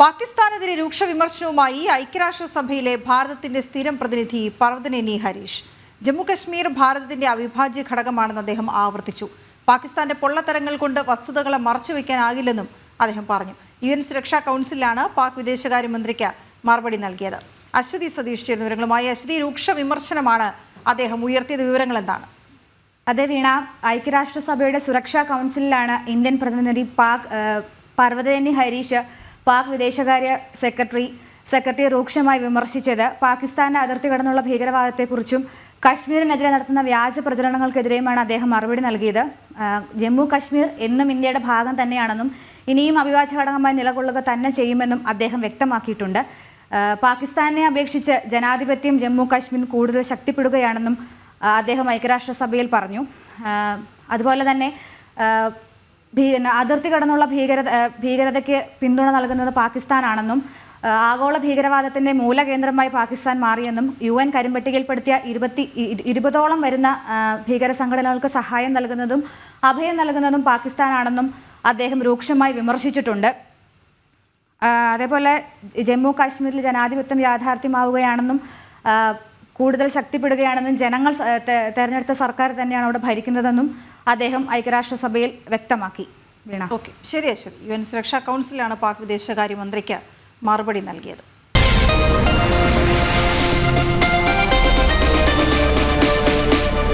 പാകിസ്ഥാനെതിരെ രൂക്ഷ വിമർശനവുമായി ഐക്യരാഷ്ട്രസഭയിലെ ഭാരതത്തിന്റെ സ്ഥിരം പ്രതിനിധി പർവതനേനി ഹരീഷ്. ജമ്മുകശ്മീർ ഭാരതത്തിന്റെ അവിഭാജ്യ ഘടകമാണെന്ന് അദ്ദേഹം ആവർത്തിച്ചു. പാകിസ്ഥാന്റെ പൊള്ളത്തരങ്ങൾ കൊണ്ട് വസ്തുതകളെ മറച്ചുവെക്കാനാകില്ലെന്നും അദ്ദേഹം പറഞ്ഞു. യു എൻ സുരക്ഷാ കൗൺസിലാണ് പാക് വിദേശകാര്യമന്ത്രിക്ക് മറുപടി നൽകിയത്. അശ്വതി സതീഷ് ചേർന്ന വിവരങ്ങളുമായി അശ്വതി രൂക്ഷ വിമർശനമാണ് അദ്ദേഹം ഉയർത്തിയത്. വിവരങ്ങൾ എന്താണ്? അതെ വീണ. ഐക്യരാഷ്ട്രസഭയുടെ സുരക്ഷാ കൗൺസിലിലാണ് ഇന്ത്യൻ പ്രതിനിധി പാക് ഏഹ്, പർവതേനി ഹരീഷ് പാക് വിദേശകാര്യ സെക്രട്ടറി സെക്രട്ടറി രൂക്ഷമായി വിമർശിച്ചത് പാകിസ്ഥാന്റെ അതിർത്തി കടന്നുള്ള ഭീകരവാദത്തെക്കുറിച്ചും കശ്മീരിനെതിരെ നടത്തുന്ന വ്യാജ പ്രചരണങ്ങൾക്കെതിരെയുമാണ് അദ്ദേഹം മറുപടി നൽകിയത്. ജമ്മു കശ്മീർ എന്നും ഇന്ത്യയുടെ ഭാഗം തന്നെയാണെന്നും ഇനിയും അവിഭാജ്യ ഘടകമായി നിലകൊള്ളുക തന്നെ ചെയ്യുമെന്നും അദ്ദേഹം വ്യക്തമാക്കിയിട്ടുണ്ട്. പാകിസ്ഥാനെ അപേക്ഷിച്ച് ജനാധിപത്യം ജമ്മു കാശ്മീർ കൂടുതൽ ശക്തിപ്പെടുകയാണെന്നും അദ്ദേഹം ഐക്യരാഷ്ട്രസഭയിൽ പറഞ്ഞു. അതുപോലെ തന്നെ ഭീ- അതിർത്തി കടന്നുള്ള ഭീകരത ഭീകരതയ്ക്ക് പിന്തുണ നൽകുന്നത് പാകിസ്ഥാനാണെന്നും ആഗോള ഭീകരവാദത്തിന്റെ മൂലകേന്ദ്രമായി പാകിസ്ഥാൻ മാറിയെന്നും യു എൻ കരിമ്പട്ടികയിൽപ്പെടുത്തിയ ഇരുപത്തി ഇരുപതോളം വരുന്ന ഭീകര സംഘടനകൾക്ക് സഹായം നൽകുന്നതും അഭയം നൽകുന്നതും പാകിസ്ഥാനാണെന്നും അദ്ദേഹം രൂക്ഷമായി വിമർശിച്ചിട്ടുണ്ട്. അതേപോലെ ജമ്മു കാശ്മീരിൽ ജനാധിപത്യം യാഥാർത്ഥ്യമാവുകയാണെന്നും കൂടുതൽ ശക്തിപ്പെടുകയാണെന്നും ജനങ്ങൾ തെരഞ്ഞെടുത്ത സർക്കാർ തന്നെയാണ് അവിടെ ഭരിക്കുന്നതെന്നും അദ്ദേഹം ഐക്യരാഷ്ട്രസഭയിൽ വ്യക്തമാക്കി. വീണ. ഓക്കെ. ശരി അശ്വതി. യു എൻ സുരക്ഷാ കൗൺസിലാണ് പാക് വിദേശകാര്യമന്ത്രിക്ക് മറുപടി നൽകിയത്.